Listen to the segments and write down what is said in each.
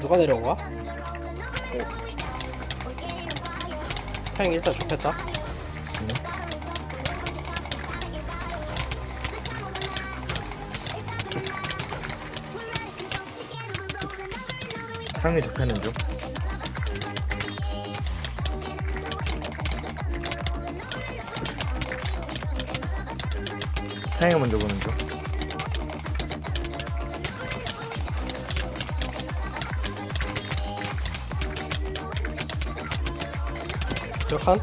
누가 내려온 거야? 타영 일단 좋겠다. 상위 좋다는 중. 상위 먼저 보는 중. 몇 칸?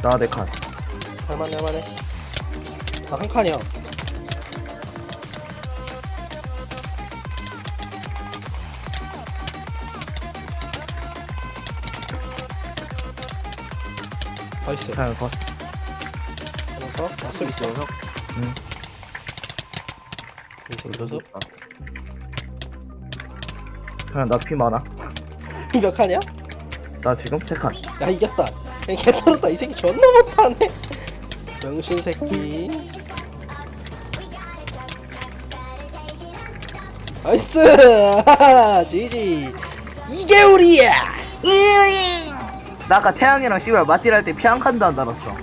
나네 칸. 할만해 할만해. 나 한 칸이야. 나이스. 상위 컷. 하나 더. 나술 있어. 응. 조수. 그냥 나 피 많아. 몇 칸이야? 나 지금 세 칸. 야 이겼다. 그냥 개 털었다. 이 새끼 존나 못하네. 병신 새끼. 나이스. 하하, 지지. 이게 우리야. 나 아까 태양이랑 씨발 맞딜 할때 피 한 칸도 안 달았어.